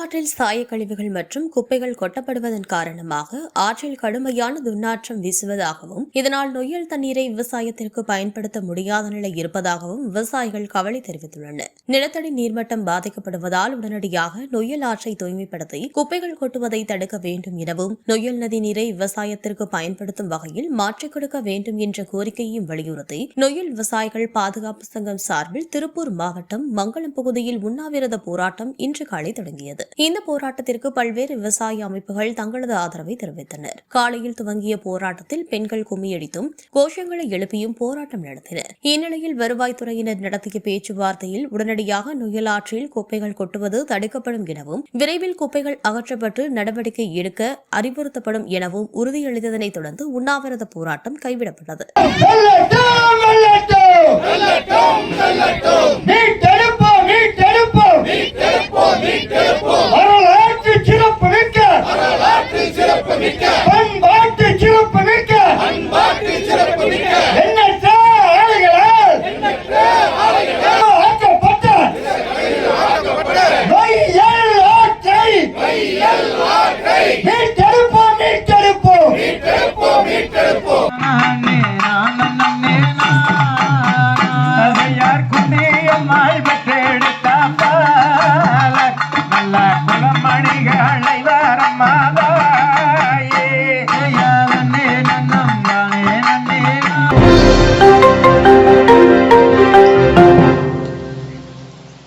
ஆற்றில் சாயக்கழிவுகள் மற்றும் குப்பைகள் கொட்டப்படுவதன் காரணமாக ஆற்றில் கடுமையான துர்நாற்றம் வீசுவதாகவும் இதனால் நொய்யல் தண்ணீரை விவசாயத்திற்கு பயன்படுத்த முடியாத நிலை இருப்பதாகவும் விவசாயிகள் கவலை தெரிவித்துள்ளனர். நிலத்தடி நீர்மட்டம் பாதிக்கப்படுவதால் உடனடியாக நொய்யல் ஆற்றை தூய்மைப்படுத்தி குப்பைகள் கொட்டுவதை தடுக்க வேண்டும் எனவும் நொய்யல் நதி நீரை விவசாயத்திற்கு பயன்படுத்தும் வகையில் மாற்றிக் கொடுக்க வேண்டும் என்ற கோரிக்கையையும் வலியுறுத்தி நொய்யல் விவசாயிகள் பாதுகாப்பு சங்கம் சார்பில் திருப்பூர் மாவட்டம் மங்களம் பகுதியில் உண்ணாவிரத போராட்டம் இன்று காலை தொடங்கியது. இந்த போராட்டத்திற்கு பல்வேறு விவசாய அமைப்புகள் தங்களது ஆதரவை தெரிவித்தனர். காலையில் துவங்கிய போராட்டத்தில் பெண்கள் கும்மியடித்தும் கோஷங்களை எழுப்பியும் போராட்டம் நடத்தினர். இந்நிலையில் வருவாய்த்துறையினர் நடத்திய பேச்சுவார்த்தையில் உடனடியாக நுயலாற்றில் குப்பைகள் கொட்டுவது தடுக்கப்படும் எனவும் விரைவில் குப்பைகள் அகற்றப்பட்டு நடவடிக்கை எடுக்க அறிவுறுத்தப்படும் எனவும் உறுதியளித்ததனைத் தொடர்ந்து உண்ணாவிரத போராட்டம் கைவிடப்பட்டது. மீட்டெடுப்போம் மீட்டெடுப்போம் அதையார் குந்தியம்மாள் பெற்றெடுத்த பாலர் நல்ல குலமணிகளை வரமாத